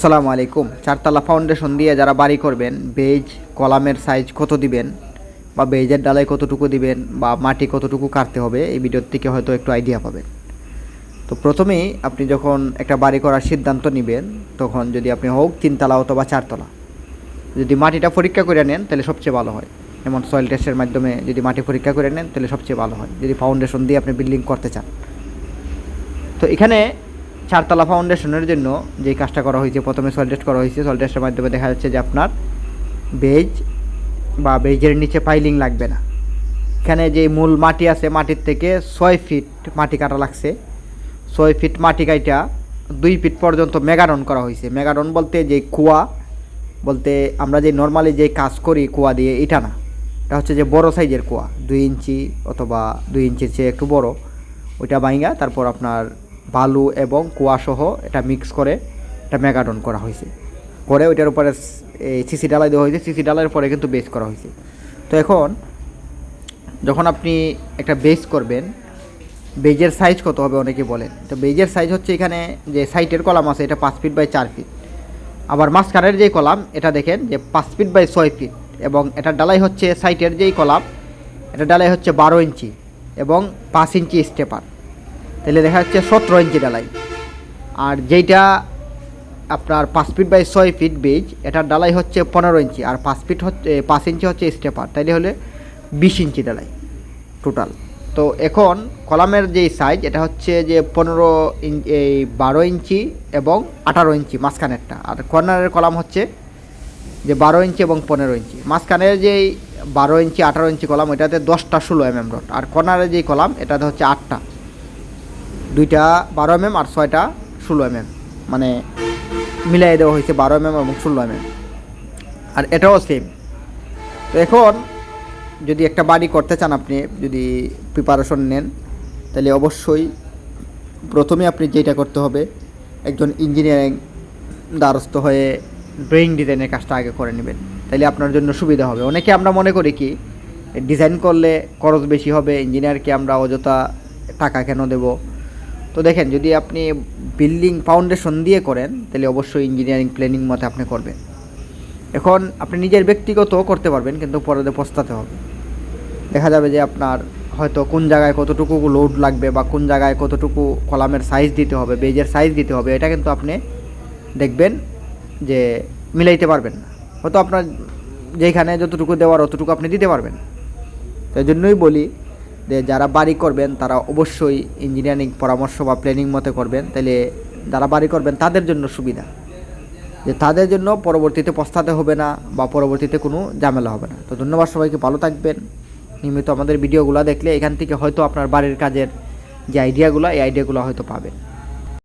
আসসালামু আলাইকুম। চারতলা ফাউন্ডেশন দিয়ে যারা বাড়ি করবেন বেজ কলামের সাইজ কত দিবেন বা বেজের ডালাই কতটুকু দিবেন বা মাটি কতটুকু কাটতে হবে, এই ভিডিওর থেকে হয়তো একটু আইডিয়া পাবেন। তো প্রথমেই আপনি যখন একটা বাড়ি করার সিদ্ধান্ত নেবেন, তখন যদি আপনি হোক তিনতলা অথবা চারতলা, যদি মাটিটা পরীক্ষা করে নেন, তাহলে সবচেয়ে ভালো হয়। যেমন সয়েল টেস্টের মাধ্যমে যদি মাটি পরীক্ষা করে নেন, তাহলে সবচেয়ে ভালো হয়। যদি ফাউন্ডেশন দিয়ে আপনি বিল্ডিং করতে চান। তো এখানে চারতলা ফাউন্ডেশনের জন্য যে কাজটা করা হয়েছে, প্রথমে সয়েল টেস্ট করা হয়েছে। সয়েল টেস্টের মাধ্যমে দেখা যাচ্ছে যে আপনার বেজ বা বেজের নিচে পাইলিং লাগবে না। এখানে যে মূল মাটি আছে, মাটির থেকে ছয় ফিট মাটি কাটা লাগছে। ছয় ফিট মাটি কাইটা দুই ফিট পর্যন্ত মেগারন করা হয়েছে। মেগাডন বলতে যে কুয়া, বলতে আমরা যে নর্মালি যে কাজ করি কুয়া দিয়ে, এটা না। এটা হচ্ছে যে বড় সাইজের কুয়া। দুই ইঞ্চি অথবা দুই ইঞ্চির চেয়ে একটু বড়। ওইটা বাইঙ্গা তারপর আপনার বালু এবং কুয়া সহ এটা মিক্স করে এটা মেগাডন করা হয়েছে। করে ওইটার উপরে সিসি ডালাই দেওয়া হয়েছে। সিসি ডালাইয়ের পরে কিন্তু বেস করা হয়েছে। তো এখন যখন আপনি একটা বেস করবেন বেজের সাইজ কত হবে অনেকে বলেন। তো বেজের সাইজ হচ্ছে এখানে যে সাইটের কলাম আছে, এটা পাঁচ ফিট বাই চার ফিট আবার মাঝখানের যেই কলাম, এটা দেখেন যে পাঁচ ফিট বাই ছয় ফিট এবং এটা ডালাই হচ্ছে সাইটের যেই কলাম, এটা ডালাই হচ্ছে বারো ইঞ্চি এবং পাঁচ ইঞ্চি স্টেপার তাহলে দেখা যাচ্ছে সতেরো ইঞ্চি ডালাই আর যেইটা আপনার পাঁচ ফিট বাই ছয় ফিট বেজ এটার ডালাই হচ্ছে পনেরো ইঞ্চি আর পাঁচ ফিট হচ্ছে, পাঁচ ইঞ্চি হচ্ছে স্টেপার তাইলে হলে বিশ ইঞ্চি ডালাই টোটাল তো এখন কলামের যেই সাইজ এটা হচ্ছে যে পনেরো ইঞ্চি এই বারো ইঞ্চি এবং আঠারো ইঞ্চি মাঝখানেরটা। আর কর্নারের কলাম হচ্ছে যে বারো ইঞ্চি এবং পনেরো ইঞ্চি মাঝখানের যেই বারো ইঞ্চি আঠারো ইঞ্চি কলাম, এটাতে দশটা ষোলো এম এম রড আর কর্নারের যেই কলাম, এটাতে হচ্ছে আটটা। দুইটা বারো এম এম আর ছয়টা ষোলো এম এম মানে মিলাই দেওয়া হয়েছে বারো এম এম এবং ষোলো এম এম আর এটাও সেম তো এখন যদি একটা বাড়ি করতে চান আপনি, যদি প্রিপারেশন নেন, তাহলে অবশ্যই প্রথমে আপনি যেটা করতে হবে, একজন ইঞ্জিনিয়ারিং দ্বারস্থ হয়ে ড্রয়িং ডিজাইনের কাজটা আগে করে নেবেন। তাহলে আপনার জন্য সুবিধা হবে। অনেকে আমরা মনে করি কি ডিজাইন করলে খরচ বেশি হবে ইঞ্জিনিয়ারকে আমরা অযথা টাকা কেন দেব? তো দেখেন, যদি আপনি বিল্ডিং ফাউন্ডেশন দিয়ে করেন, তাহলে অবশ্যই ইঞ্জিনিয়ারিং প্ল্যানিং মতে আপনি করবেন। এখন আপনি নিজের ব্যক্তিগত করতে পারবেন, কিন্তু পরে পস্তাতে হবে। দেখা যাবে যে আপনার হয়তো কোন জায়গায় কতটুকু লোড লাগবে বা কোন জায়গায় কতটুকু কলামের সাইজ দিতে হবে বেজের সাইজ দিতে হবে, এটা কিন্তু আপনি দেখবেন যে মিলাইতে পারবেন না। হয়তো আপনার যেখানে যতটুকু দেওয়ার অতটুকু আপনি দিতে পারবেন। তাই জন্যই বলি যারা বাড়ি করবেন, তারা অবশ্যই ইঞ্জিনিয়ারিং পরামর্শ বা প্ল্যানিং মতে করবেন। তাহলে যারা বাড়ি করবেন, তাদের জন্য সুবিধা। যে তাদের জন্য পরবর্তীতে পস্তাতে হবে না বা পরবর্তীতে কোনো ঝামেলা হবে না। তো ধন্যবাদ সবাইকে, ভালো থাকবেন। নিয়মিত আমাদের ভিডিওগুলো দেখলে এখান থেকে হয়তো আপনার বাড়ির কাজের যে আইডিয়াগুলো এই আইডিয়াগুলো হয়তো পাবেন।